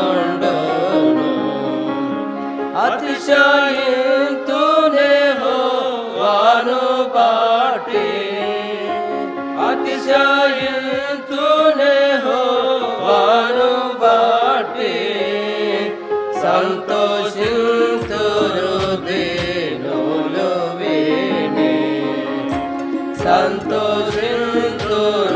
ಕೀರ್ತಿನಾನೋಟಾನುಂಡೋನು ಅತಿಶಯ Santo Santo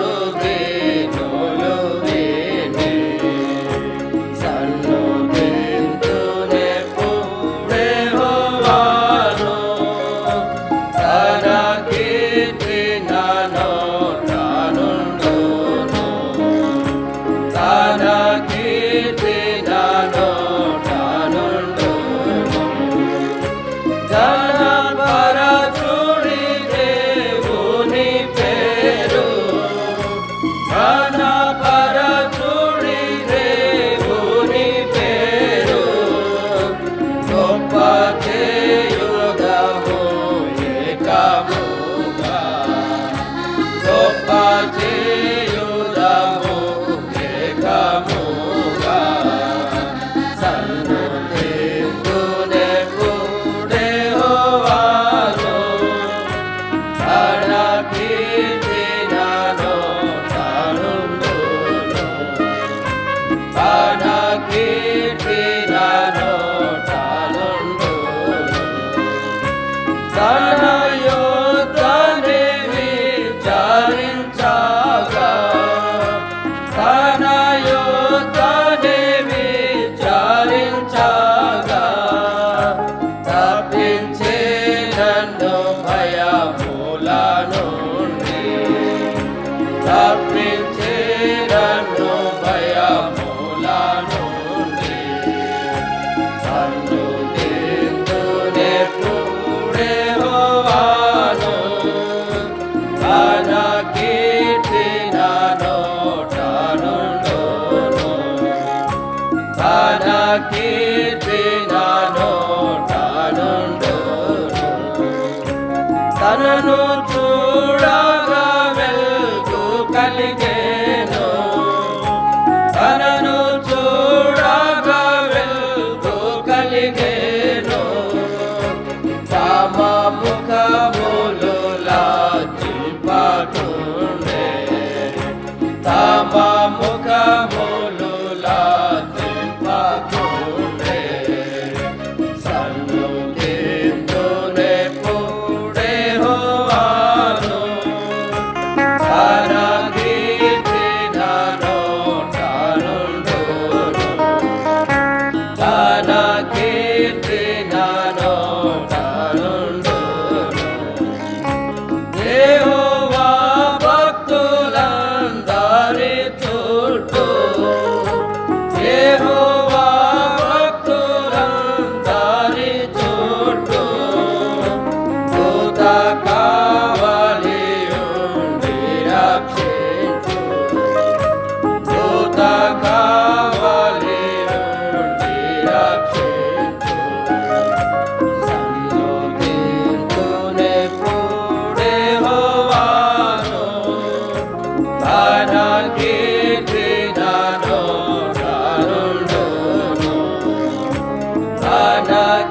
के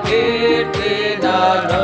कीर्तिदानो